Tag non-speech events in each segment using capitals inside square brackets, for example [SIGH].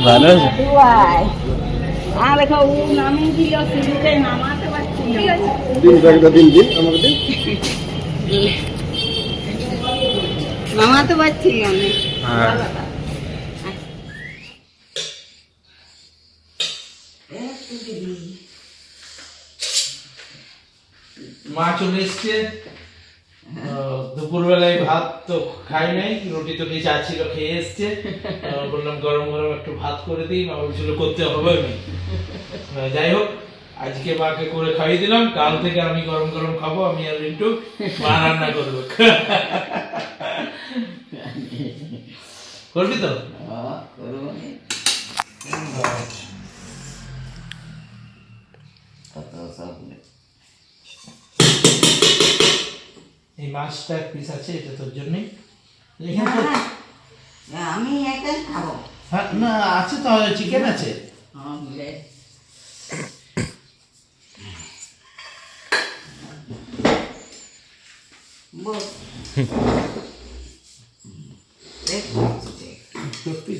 ভালো আছে? আর দেখো ও নামিয়ে দিল সিঁড়িতে নামাতে পারছি না। দিন ব্যাগটা দিন দিন আমাকে দিন। নামাতে পারছি না হ্যাঁ। মা চলে এসছে। দুপুরবেলায় ভাত তো খাই নাই রুটি তো নিচে আছিল খেয়ে এসছে। [LAUGHS] বললাম গরম গরম একটু ভাত করে দিই মা বলছিল করতে হবে আমি যাই হোক আজকে মাকে করে খাইয়ে দিলাম কাল থেকে আমি গরম গরম খাব আমি আর একটু মা রান্না করব। [LAUGHS] করবি তো? এই মাছটা পিস আছে এটা তোর জন্যই। এখানে তো আমি একাই খাব। হ্যাঁ, না আছে তো চিকেন আছে।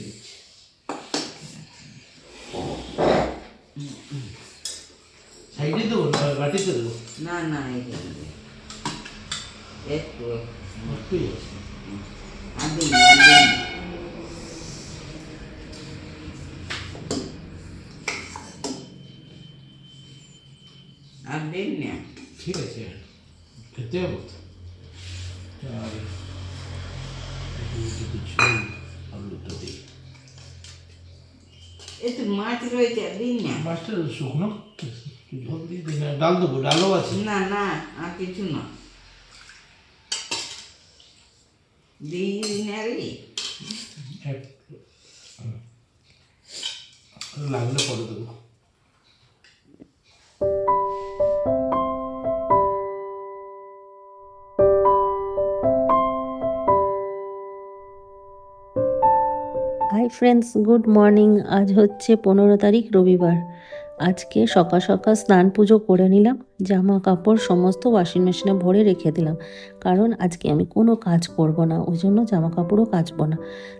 দিচ্ছি। সাইডে দেবো না বাটিতে দেবো? না না এখানে দে। একটু একটুই আছে। আদিন আদিন আদিন না ঠিক আছে খেতে হবে তো আর একটু ঝোল আলুটা দিই একটু মাছ রয়েছে দিন না মাছটা শুকনো একটু দিয়ে দিই ডাল দেবো ডালও আছে না না আর কিছু না দিই লাগলে পরে দেবো হাই ফ্রেন্ডস গুড মর্নিং আজ হচ্ছে পনেরো তারিখ, রবিবার। আজকে সকাল সকাল স্নান পুজো করে নিলাম, জামা কাপড় সমস্ত ওয়াশিং মেশিনে ভরে রেখে দিলাম। কারণ আজকে আমি কোনো কাজ করব না, ওই জন্য জামা কাপড়ও কাচবো না।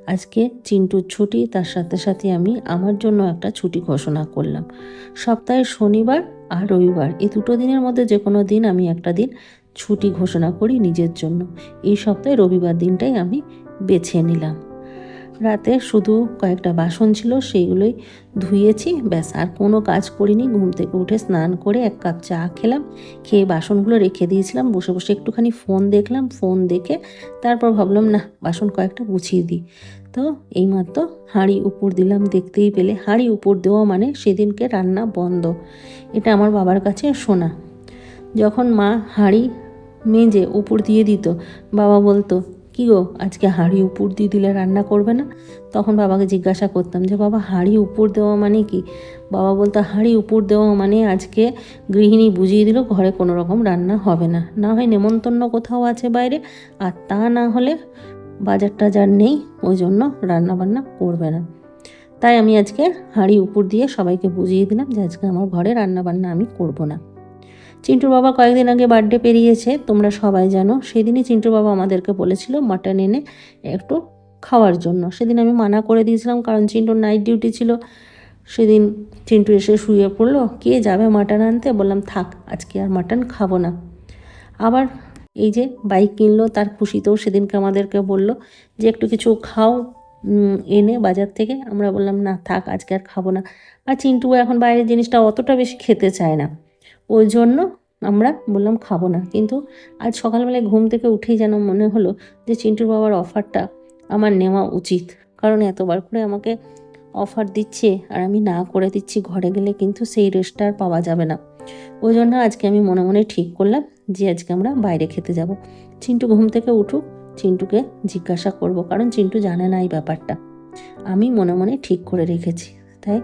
আজকে চিন্টুর ছুটি, তার সাথে সাথে আমি আমার জন্য একটা ছুটি ঘোষণা করলাম। সপ্তাহে শনিবার আর রবিবার, এই দুটো দিনের মধ্যে যে কোনো দিন আমি একটা দিন ছুটি ঘোষণা করি নিজের জন্য। এই সপ্তাহে রবিবার দিনটাই আমি বেছে নিলাম। রাতে শুধু কয়েকটা বাসন ছিল, সেইগুলোই ধুয়েছি। ব্যাস, আর কোনো কাজ করিনি। ঘুম থেকে উঠে স্নান করে এক কাপ চা খেলাম, খেয়ে বাসনগুলো রেখে দিয়েছিলাম। বসে বসে একটুখানি ফোন দেখলাম, ফোন দেখে তারপর ভাবলাম না বাসন কয়েকটা গুছিয়ে দিই। তো এইমাত্র হাঁড়ি উপর দিলাম, দেখতেই পেলে হাঁড়ি উপর দেওয়া মানে সেদিনকে রান্না বন্ধ। এটা আমার বাবার কাছে শোনা। যখন মা হাঁড়ি মেজে উপর দিয়ে দিত, বাবা বলতো কী গো, আজকে হাঁড়ি উপর দিয়ে দিলে রান্না করবে না? তখন বাবাকে জিজ্ঞাসা করতাম যে, বাবা, হাঁড়ি উপর দেওয়া মানে কি? বাবা বলতো, হাঁড়ি উপর দেওয়া মানে আজকে গৃহিণী বুঝিয়ে দিল ঘরে কোনো রকম রান্না হবে না। না হয় নেমন্তন্ন কোথাও আছে বাইরে, আর তা না হলে বাজার টাজার নেই, ওই জন্য রান্না বান্না করবে না। তাই আমি আজকে হাঁড়ি উপর দিয়ে সবাইকে বুঝিয়ে দিলাম যে, আজকে আমার ঘরে রান্না বান্না আমি করব না। চিন্টুর বাবা কয়েকদিন আগে বার্থডে পেরিয়েছে, তোমরা সবাই জানো। সেদিনই চিন্টুর বাবা আমাদেরকে বলেছিল মাটন এনে একটু খাওয়ার জন্য। সেদিন আমি মানা করে দিয়েছিলাম, কারণ চিন্টুর নাইট ডিউটি ছিল। সেদিন চিন্টু এসে শুয়ে পড়ল, কে যাবে মাটন আনতে? বললাম, থাক, আজকে আর মাটন খাব না। আবার এই যে বাইক কিনলো, তার খুশিতেও সেদিনকে আমাদেরকে বলল যে, একটু কিছু খাও এনে বাজার থেকে। আমরা বললাম, না, থাক, আজকে আর খাব না। আর চিন্টু এখন বাইরের জিনিসটা অতটা বেশি খেতে চায় না। ওই জন্য আমরা বললাম খাব না। কিন্তু আজ সকালবেলায় ঘুম থেকে উঠেই যেন মনে হলো যে চিন্টুর বাবার অফারটা আমার নেওয়া উচিত। কারণ এতবার করে আমাকে অফার দিচ্ছে আর আমি না করে দিচ্ছি ঘরে গেলে কিন্তু সেই রেস্টটা আর পাওয়া যাবে না। ওই জন্য আজকে আমি মনে মনে ঠিক করলাম যে আজকে আমরা বাইরে খেতে যাব। চিন্টু ঘুম থেকে উঠুক, চিন্টুকে জিজ্ঞাসা করব, কারণ চিন্টু জানে না এই ব্যাপারটা। আমি মনে মনে ঠিক করে রেখেছি। তাই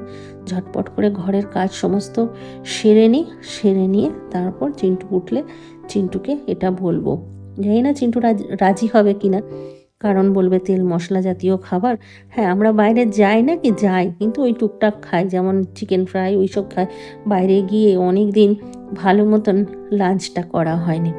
ঝটপট করে ঘরের কাজ সমস্ত সেরে নিই, সেরে নিয়ে তারপর চিন্টু উঠলে চিন্টুকে এটা বলব। জানি না চিন্টু রাজ- হবে কিনা, কারণ বলবে তেল মশলা জাতীয় খাবার। হ্যাঁ আমরা বাইরে যাই না কি? যাই, কিন্তু ওই টুকটাক খাই, যেমন চিকেন ফ্রাই ওই সব খাই। বাইরে গিয়ে অনেক দিন ভালো মতন লাঞ্চটা করা হয়নি।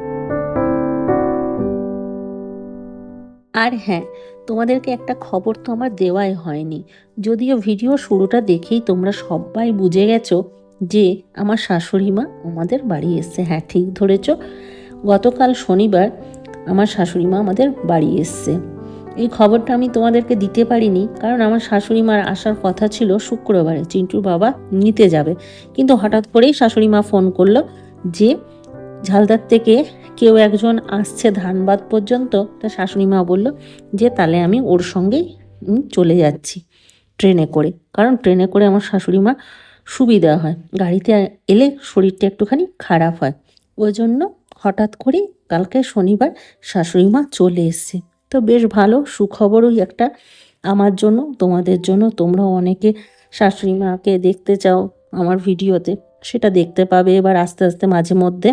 আর হ্যাঁ তোমাদেরকে একটা খবর তো আমার দেওয়াই হয়নি। যদিও ভিডিও শুরুটা দেখেই তোমরা সবাই বুঝে গেছো যে আমার শাশুড়ি মা আমাদের বাড়ি এসছে। হ্যাঁ ঠিক ধরেছ। গতকাল শনিবার আমার শাশুড়ি মা আমাদের বাড়ি এসছে। এই খবরটা আমি তোমাদেরকে দিতে পারিনি, কারণ আমার শাশুড়ি মার আসার কথা ছিল শুক্রবারে। চিন্টুর বাবা নিতে যাবে। কিন্তু হঠাৎ করেই শাশুড়ি মা ফোন করল যে ঝালদার থেকে কেউ একজন আসছে ধানবাদ পর্যন্ত তা শাশুড়ি মা বলল যে, তাহলে আমি ওর সঙ্গেই চলে যাচ্ছি ট্রেনে করে। কারণ ট্রেনে করে আমার শাশুড়ি মা সুবিধা হয়। গাড়িতে এলে শরীরটা একটুখানি খারাপ হয়। ওই জন্য হঠাৎ করে কালকে শনিবার শাশুড়ি মা চলে এসছে। তো বেশ ভালো সুখবরই একটা আমার জন্য, তোমাদের জন্য। তোমরাও অনেকে শাশুড়ি মাকে দেখতে চাও আমার ভিডিওতে, সেটা দেখতে পাবে। এবার আস্তে আস্তে মাঝে মধ্যে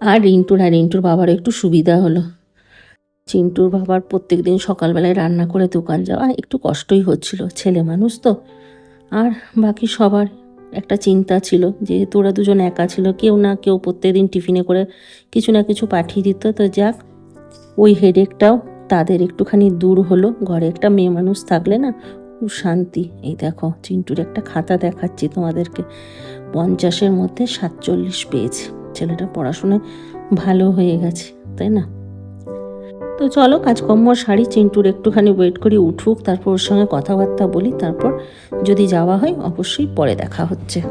আর রিন্টুর আর রিন্টুর বাবার একটু সুবিধা হলো। চিন্টুর বাবার প্রত্যেক দিন সকালবেলায় রান্না করে দোকান যাওয়া একটু কষ্টই হচ্ছিল, ছেলে মানুষ তো। আর বাকি সবার একটা চিন্তা ছিল যে তোরা দুজন একা ছিল, কেউ না কেউ প্রত্যেক দিন টিফিনে করে কিছু না কিছু পাঠিয়ে দিত। তো যাক, ওই হেডেকটাও তাদের একটুখানি দূর হলো, ঘরে একটা মেয়ে মানুষ থাকলে না খুব শান্তি। এই দেখো, চিন্টুর একটা খাতা দেখাচ্ছি তোমাদেরকে, পঞ্চাশের মধ্যে সাতচল্লিশ পেয়েছে। ছেলেটা পড়াশোনায় ভালো হয়ে গেছে, তাই না? তো চলো কাজকর্ম, শাড়ি, চিন্টুর একটুখানি ওয়েট করি, উঠুক, তারপর ওর সঙ্গে কথাবার্তা বলি, তারপর যদি যাওয়া হয়, অবশ্যই পরে দেখা হচ্ছে।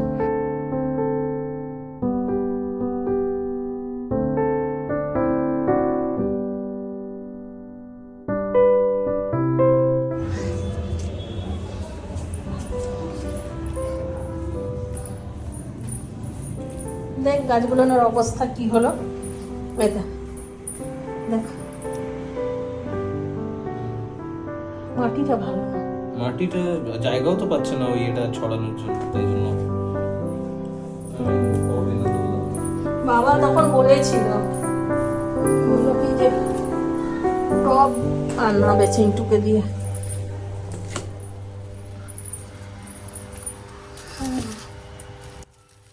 দেখ গাছগুলোর অবস্থা কি হলো। এটা দেখ। মাটিটা ভালো না। মাটিটা জায়গাও তো পাচ্ছে না ওই এটা ছড়ানোর জন্য তাই জন্য। বাবা তখন বলেছিল বলল কি যে টব আনাবে চিন্টুকে দিয়ে।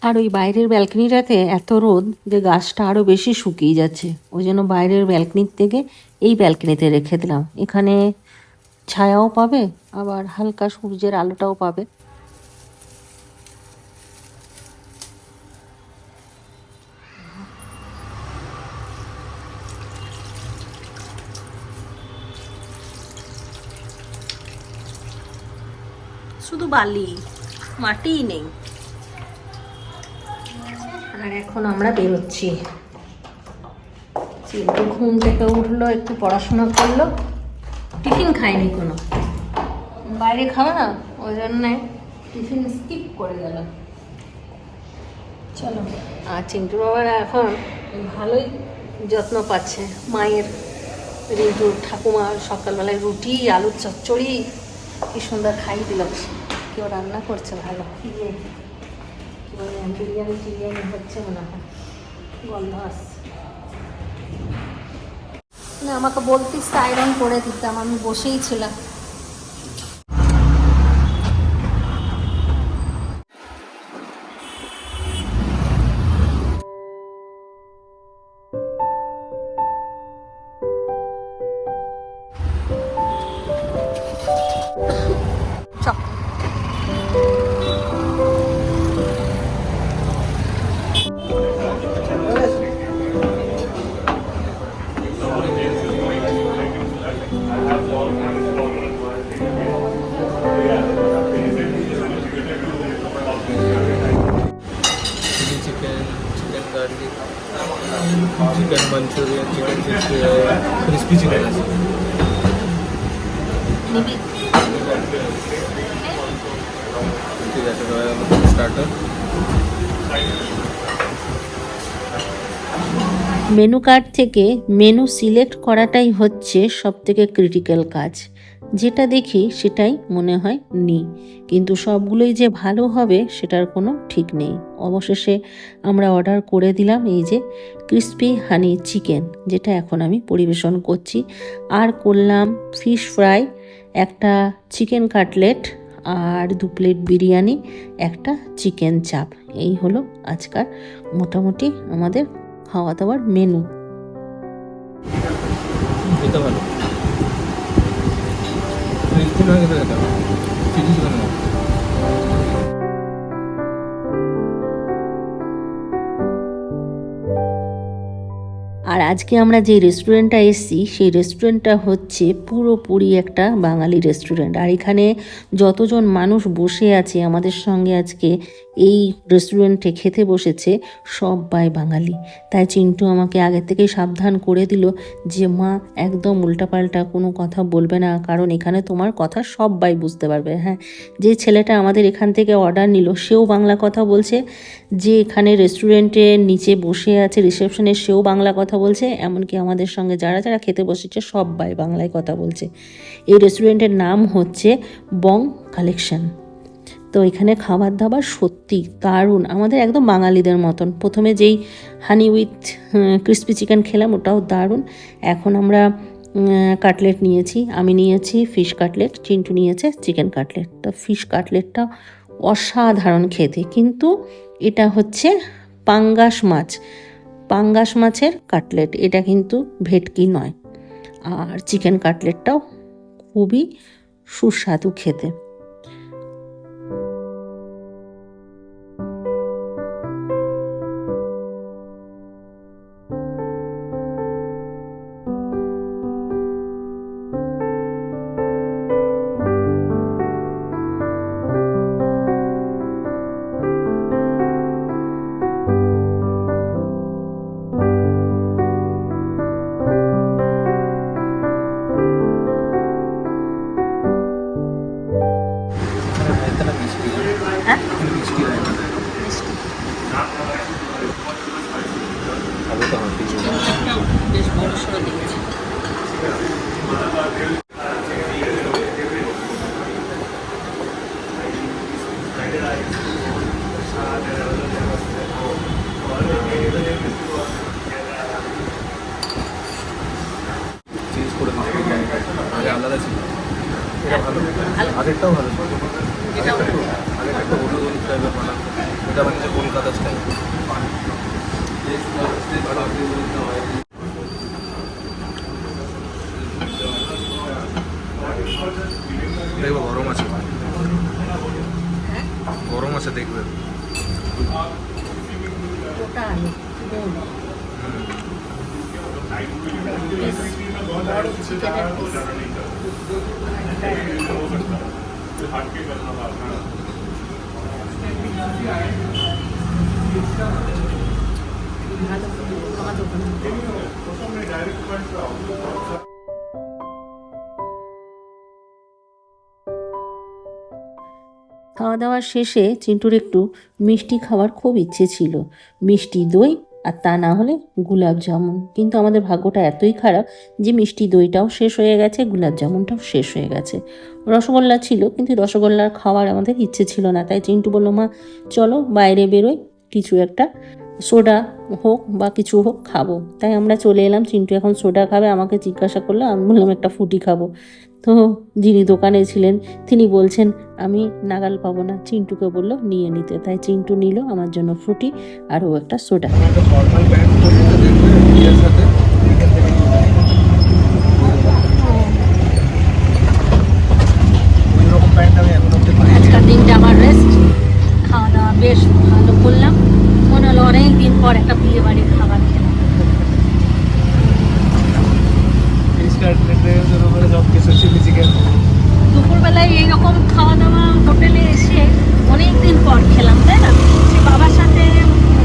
আর ওই বাইরের ব্যালকনিটাতে এত রোদ যে গাছটা আরও বেশি শুকিয়ে যাচ্ছে। ওই জন্য বাইরের ব্যালকনির থেকে এই ব্যালকনিতে রেখে দিলাম। এখানে ছায়াও পাবে, আবার হালকা সূর্যের আলোটাও পাবে। শুধু বালি, মাটিই নেই। আর এখন আমরা বেরোচ্ছি। চিন্টু ঘুম থেকে উঠল, একটু পড়াশোনা করল, টিফিন খায়নি কোনো। বাইরে খাবে না? ওই জন্যে টিফিন স্কিপ করে গেল। চলো। আর চিন্টু বাবার এখন ভালোই যত্ন পাচ্ছে। মায়ের রিন্টুর ঠাকুমা সকালবেলায় রুটি, আলুর চচ্চড়ি, কি সুন্দর খাই দিল। কেউ রান্না করছে ভালো? বলে, বিরিয়ানি টিরিয়ানি হচ্ছে মনে হয়। গন্ধ আসছে। আমাকে বলতিস আয়রন করে দিতাম আমি বসেই ছিলাম। Chicken Manchurian chicken sixty crispy chicken আছে ঠিক আছে স্টার্টার মেনু কার্ড থেকে মেনু সিলেক্ট করাটাই হচ্ছে সবথেকে ক্রিটিক্যাল কাজ। যেটা দেখি সেটাই মনে হয় নিই কিন্তু সবগুলোই যে ভালো হবে সেটার কোনো ঠিক নেই। অবশেষে আমরা অর্ডার করে দিলাম এই যে ক্রিস্পি হানি চিকেন যেটা এখন আমি পরিবেশন করছি। আর করলাম ফিশ ফ্রাই একটা চিকেন কাটলেট আর দু প্লেট বিরিয়ানি, একটা চিকেন চাপ এই হলো আজকার মোটামুটি আমাদের খাওয়া দাওয়ার মেনু খেতে 살렸다. চিকেন হয়ে গেছে এটা চিলি চিকেন আর আজকে আমরা যে রেস্টুরেন্টটা এসেছি, সেই রেস্টুরেন্টটা হচ্ছে পুরোপুরি একটা বাঙালি রেস্টুরেন্ট আর এখানে যতজন মানুষ বসে আছে আমাদের সঙ্গে আজকে এই রেস্টুরেন্টে খেতে বসেছে সবাই বাঙালি। তাই চিন্টু আমাকে আগে থেকেই সাবধান করে দিল যে, মা, একদম উল্টাপাল্টা কোনো কথা বলবে না, কারণ এখানে তোমার কথা সবাই বুঝতে পারবে। হ্যাঁ যে ছেলেটা আমাদের এখান থেকে অর্ডার নিল, সেও বাংলা কথা বলছে। যে এখানে রেস্টুরেন্টের নিচে বসে আছে রিসেপশনে সেও বাংলা কথা বলছে। এমনকি আমাদের সঙ্গে যারা যারা খেতে বসেছে, সবাই বাংলায় কথা বলছে। এই রেস্টুরেন্টের নাম হচ্ছে বং কালেকশন। তো এখানে খাবার দাবার সত্যি দারুণ। আমাদের একদম বাঙালিদের মতন। প্রথমে যেই হানি উইথ ক্রিস্পি চিকেন খেলাম, ওটাও দারুণ। এখন আমরা কাটলেট নিয়েছি। আমি নিয়েছি ফিশ কাটলেট চিন্টু নিয়েছে চিকেন কাটলেট তো ফিশ কাটলেটটা অসাধারণ খেতে। কিন্তু এটা হচ্ছে পাঙ্গাস মাছ। পাঙ্গাস মাছের কাটলেট এটা কিন্তু ভেটকি নয়। আর চিকেন কাটলেটটাও খুবই সুস্বাদু খেতে। বেশ বড় সড়ো ভালো। আগেরটাও ভালো ছিল আগেরটা একটু আগেরটা একটু হলুদ হলুদ টাইপের বানাতো এটা বানিয়েছে কলকাতা স্টাইল দেখব গরম আছে গরম আছে দেখবে ওটা আলু গোল পিস বড় চিকেনের পিস ভালো আমার দোকানে খাওয়া দাওয়ার শেষে চিন্টুর একটু মিষ্টি খাওয়ার খুব ইচ্ছে ছিল। মিষ্টি দই আর তা না হলে গুলাব জামুন। কিন্তু আমাদের ভাগ্যটা এতই খারাপ যে মিষ্টি দইটাও শেষ হয়ে গেছে, গুলাব জামুনটাও শেষ হয়ে গেছে। রসগোল্লা ছিল, কিন্তু রসগোল্লার খাওয়ার আমাদের ইচ্ছে ছিল না। তাই চিন্টু বলল, মা, চলো বাইরে বেরোই, কিছু একটা সোডা হোক বা কিছু হোক খাব। তাই আমরা চলে এলাম। চিন্টু এখন সোডা খাবে, আমাকে জিজ্ঞাসা করল, আমি বললাম, একটা ফুটি খাব। তো যিনি দোকানে ছিলেন, তিনি বলছেন, আমি নাগাল পাবো না। চিন্টুকে বলল, নিয়ে নিতে। তাই চিন্টু নিল আমার জন্য ফ্রুটি আর ও একটা সোডা একটা ফর্মাল প্যান্ট পরে এটা দেখবে বিয়ের সাথে ওই রকম প্যান্ট আমি এখন অব্দি পাইনি আজকাল দিনটা আমার রেস্ট খাওয়া দাওয়া বেশ ভালো করলাম মনে হলো অনেক দিন পর একটা বিয়ে বাড়ির খাবার খেলাম ফিশ কাটলেটের উপরে সব কিছু চিলি চিকেন দুপুরবেলায় এইরকম খাওয়া দাওয়া হোটেলে এসে অনেক দিন পর খেলাম তাই না সে বাবার সাথে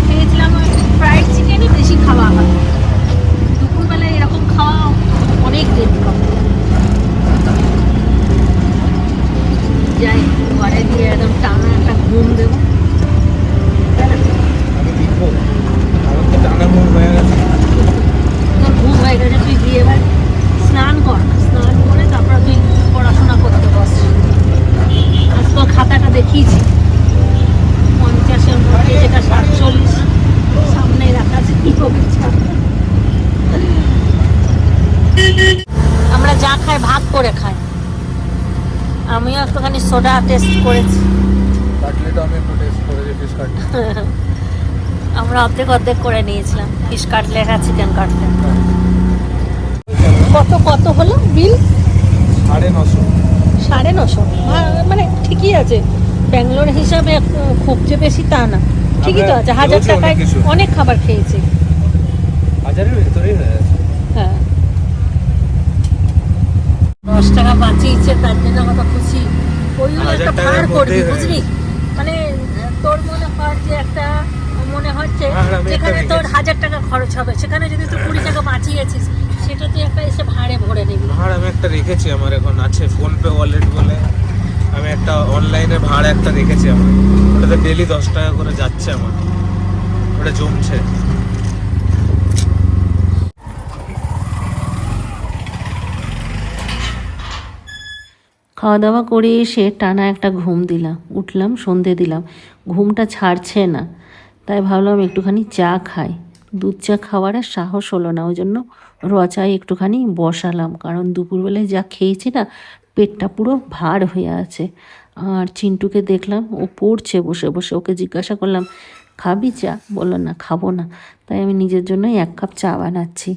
খেয়েছিলাম ফ্রাইড চিকেনই বেশি খাওয়া হয় দুপুরবেলায় এরকম খাওয়া অনেক দিন পর যাই ঘরে গিয়ে একদম টানা একটা ঘুম দেবো তাই না আমি লিখব আমার তো টানা মন হয়ে গেছে তোর ঘুম হয়ে গেছে তুই গিয়ে এবার স্নান কর স্নান করে তারপর তুই পড়াশোনা করতে বস আজ তোর খাতাটা দেখিয়েছি পঞ্চাশের মধ্যে যেটা সাতচল্লিশ সামনে রাখা আছে কি কবিতা আমরা যা খাই ভাগ করে খাই। আমিও একটুখানি সোডা টেস্ট করেছি। [LAUGHS] আমরা অর্ধেক অর্ধেক করে নিয়েছিলাম। ফিশ কাটলেট আর চিকেন কাটলেট কত কত হলো বিল সাড়ে নশো। সাড়ে নশো? ভা- মানে ঠিকই আছে। ব্যাঙ্গালোর হিসাবে খুব যে বেশি তা না। ঠিকই তো আছে হাজার টাকায়। অনেক খাবার খেয়েছি। হাজারের ভেতরেই হয়ে হ্যাঁ। দশ টাকা বাঁচিয়েছে তার জন্য কত খুশি। ওইগুলো একটা করবি বুঝলি? মানে তোর মনে হয় যে একটা মনে হচ্ছে যেখানে তোর হাজার টাকা খরচ হবে সেখানে যদি তুই কুড়ি টাকা বাঁচিয়েছিস সেটা তুই একটা এসে ভাড়ে ভরে নিবি ভাড় আমি একটা রেখেছি আমার এখন আছে ফোনপে ওয়ালেট বলে। আমি একটা অনলাইনে ভাড় একটা রেখেছি আমার। ওটাতে ডেলি দশ টাকা করে যাচ্ছে আমার। ওটা জমছে। খাওয়া দাওয়া করে এসে টানা একটা ঘুম দিলাম, উঠলাম, সন্ধে দিলাম। ঘুমটা ছাড়ছে না, তাই ভাবলাম একটুখানি চা খাই। দুধ চা খাওয়ার আর সাহস হলো না, ওই জন্য রচায় একটুখানি বসালাম, কারণ দুপুরবেলায় যা খেয়েছি না, পেটটা পুরো ভার হয়ে আছে। আর চিন্টুকে দেখলাম, ও পড়ছে বসে বসে, ওকে জিজ্ঞাসা করলাম, খাবি চা? বলল, না, খাব না। তাই আমি নিজের জন্যই এক কাপ চা বানাচ্ছি।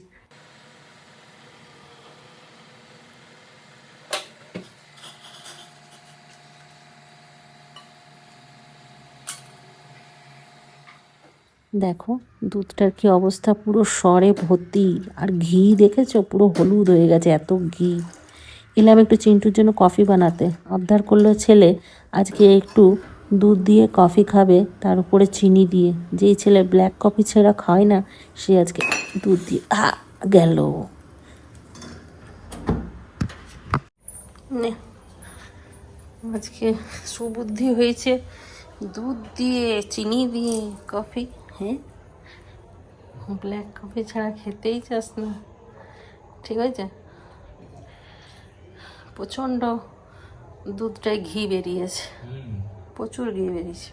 দেখো, দুধটার কি অবস্থা? পুরো সরে ভর্তি। আর ঘি দেখেছ? পুরো হলুদ হয়ে গেছে, এত ঘি। এলাম একটু চিন্টুর জন্য কফি বানাতে। আবদার করল ছেলে, আজকে একটু দুধ দিয়ে কফি খাবে, তার উপরে চিনি দিয়ে। যেই ছেলে ব্ল্যাক কফি ছেড়া খায় না, সে আজকে দুধ দিয়ে আ, গেল। আজকে সুবুদ্ধি হয়েছে। দুধ দিয়ে, চিনি দিয়ে কফি। হ্যাঁ ব্ল্যাক কফি ছাড়া খেতেই চাস না। ঠিক আছে প্রচণ্ড দুধটায় ঘি বেরিয়েছে। প্রচুর ঘি বেরিয়েছে।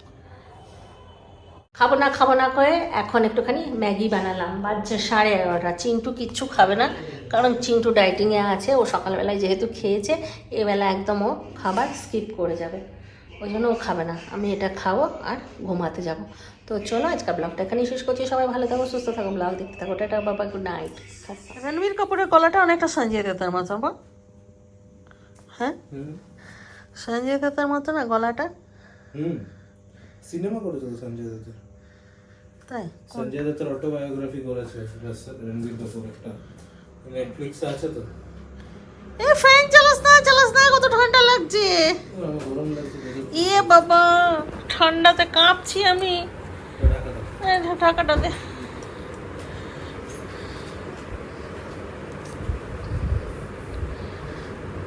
খাব না খাব না করে এখন একটুখানি ম্যাগি বানালাম। বাজছে সাড়ে এগারোটা। চিন্টু কিচ্ছু খাবে না, কারণ চিন্টু ডাইটিংয়ে আছে। ও সকালবেলায় যেহেতু খেয়েছে, এবেলা একদম ও খাবার স্কিপ করে যাবে। ওই জন্য ও খাবে না। আমি এটা খাব আর ঘুমাতে যাব। তো চলো আজকাল ব্লগটা এখানেই শেষ করছি। সবাই ভালো থাকো সুস্থ থাকো ব্লগ দেখতে থাকো। টাটা বাবা গুড নাইট রণবীর কাপুরের গলাটা অনেকটা সঞ্জয় দত্তের মতো বা হ্যাঁ? সঞ্জয় দত্তের মতো না গলাটা? হুম। সিনেমা করেছে তো সঞ্জয় দত্তের? তাই? সঞ্জয় দত্তের অটোবায়োগ্রাফি করেছে রণবীর কাপুর একটা। নেটফ্লিক্সে আছে তো? এ ফ্যান চালাস না চালাস কত ঠান্ডা লাগছে। ইয়ে বাবা, ঠান্ডাতে কাঁপছি আমি। ঢাকাটাতে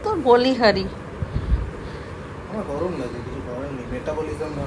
তোর বলি হারি। গরম লাগে, কিছু করার নেই। মেটাবলিজম না